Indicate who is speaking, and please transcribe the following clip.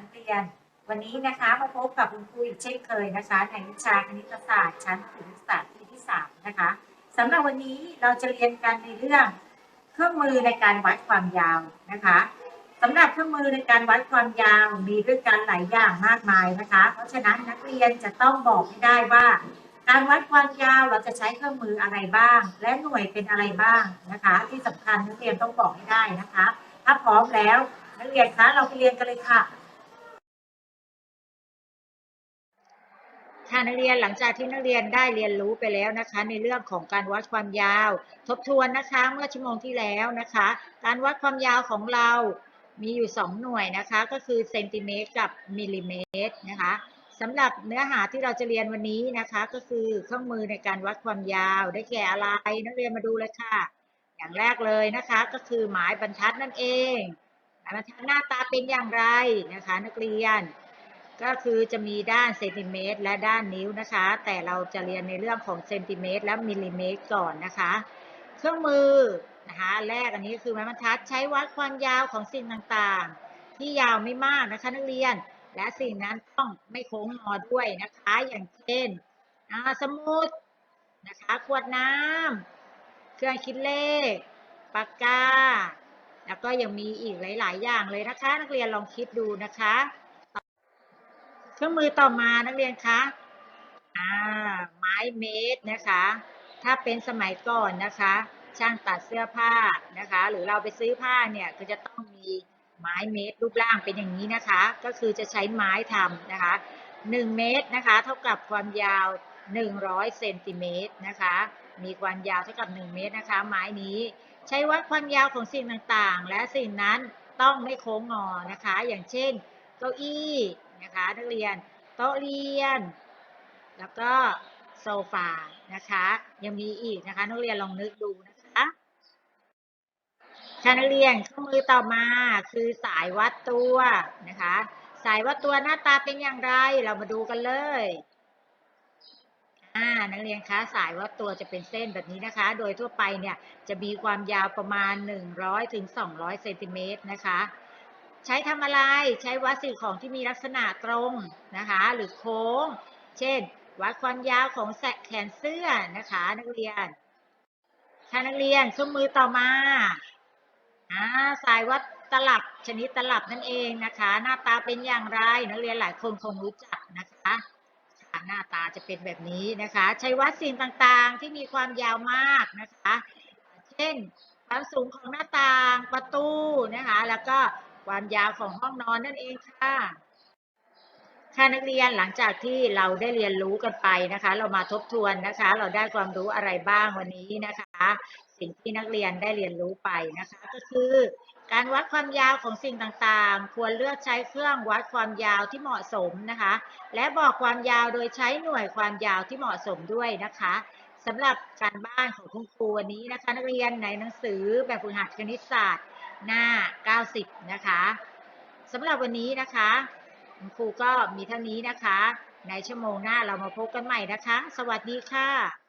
Speaker 1: นักเรียน วันนี้นะคะมาพบกับคุณครูอีกเช่นเคยนะคะในวิชาคณิตศาสตร์ ชั้นประถมศึกษาปีที่สามนะคะสำหรับวันนี้เราจะเรียนกันในเรื่องเครื่องมือในการวัดความยาวนะคะสำหรับเครื่องมือในการวัดความยาวมีด้วยกันหลายอย่างมากมายนะคะ เพราะฉะนั้นนักเรียนจะต้องบอกให้ได้ว่า การวัดความยาวเราจะใช้เครื่องมืออะไรบ้าง และหน่วยเป็นอะไรบ้างนะคะ ที่สำคัญนักเรียนต้องบอกให้ได้นะคะ ถ้าพร้อมแล้วนักเรียนคะเราไปเรียนกันเลยค่ะ ค่ะนักเรียนหลังจากที่นักเรียนได้เรียนรู้ไปแล้วนะคะ ในเรื่องของการวัดความยาว ทบทวนนะคะเมื่อชั่วโมงที่แล้วนะคะ การวัดความยาวของเรามีอยู่ 2 หน่วยนะคะ ก็คือเซนติเมตรกับมิลลิเมตรนะคะสำหรับเนื้อหาที่เราจะเรียนวันนี้นะคะ ก็คือเครื่องมือในการวัดความยาวได้แก่อะไรนักเรียนมาดูเลยค่ะ อย่างแรกเลยนะคะ ก็คือหมายบรรทัดนั่นเองหมายบรรทัดหน้าตาเป็นอย่างไรนะคะ นักเรียน ก็คือจะมีด้านเซนติเมตรและด้านนิ้วนะคะ แต่เราจะเรียนในเรื่องของเซนติเมตรและมิลลิเมตรก่อนนะคะ เครื่องมือนะคะแรกอันนี้คือไม้บรรทัดใช้วัดความยาวของสิ่งต่างๆ ที่ยาวไม่มากนะคะนักเรียน และสิ่งนั้นต้องไม่โค้งงอด้วยนะคะ อย่างเช่นอ่าสมุดนะคะขวดน้ำเครื่องคิดเลขปากกา แล้วก็ยังมีอีกหลาย ๆ อย่างเลยนะคะ นักเรียนลองคิดดูนะคะ เครื่องมือต่อมานักเรียนคะอ่าไม้เมตรนะคะ ถ้าเป็นสมัยก่อนนะคะ ช่างตัดเสื้อผ้านะคะ หรือเราไปซื้อผ้าเนี่ยก็จะต้องมีไม้เมตรรูปร่างเป็นอย่างนี้นะคะ ก็คือจะใช้ไม้ทำนะคะ 1 เมตรนะคะ เท่ากับความยาว 100เซนติเมตรนะคะ มีความยาวเท่ากับ 1 เมตรนะคะ ไม้นี้ ใช้วัดความยาวของสิ่งต่างๆ และสิ่งนั้นต้องไม่โค้งงอนะคะ อย่างเช่น เก้าอี้ นะคะนักเรียนโต๊ะเรียน แล้วก็โซฟานะคะยังมีอีกนะคะ นักเรียนลองนึกดูนะคะค่ะนักเรียนเครื่อมือต่อมาคือสายวัดตัวนะคะ สายวัดตัวหน้าตาเป็นอย่างไรเรามาดูกันเลยอ่านักเรียนคะสายวัดตัวจะเป็นเส้นแบบนี้นะคะ โดยทั่วไปเนี่ยจะมีความยาวประมาณ 100ถึง200เซนติเมตรนะคะ ใช้ทำอะไร ใช้วัดสิ่งของที่มีลักษณะตรงนะคะ หรือโค้ง เช่น วัดความยาวของแสกแขนเสื้อนะคะ นักเรียนค่ะนักเรียนเครื่องมือต่อมาอ่าสายวัดตลับชนิดตลับนั่นเองนะคะ หน้าตาเป็นอย่างไร นักเรียนหลายคนคงรู้จักนะคะค่ะหน้าตาจะเป็นแบบนี้นะคะ ใช้วัดสิ่งต่างๆที่มีความยาวมากนะคะ เช่นความสูงของหน้าต่างประตูนะคะ แล้วก็ ความยาวของห้องนอนนั่นเองค่ะค่ะนักเรียนหลังจากที่เราได้เรียนรู้กันไปนะคะ เรามาทบทวนนะคะ เราได้ความรู้อะไรบ้างวันนี้นะคะ สิ่งที่นักเรียนได้เรียนรู้ไปนะคะ ก็คือ การวัดความยาวของสิ่งต่างๆ ควรเลือกใช้เครื่องวัดความยาวที่เหมาะสมนะคะ และบอกความยาวโดยใช้หน่วยความยาวที่เหมาะสมด้วยนะคะสำหรับการบ้านของคุณครูวันนี้นะคะ นักเรียนในหนังสือแบบฝึกหัดคณิตศาสตร์ หน้า 90 นะคะสำหรับวันนี้นะคะคุณครูก็มีเท่านี้นะคะ ในชั่วโมงหน้าเรามาพบกันใหม่นะคะ สวัสดีค่ะ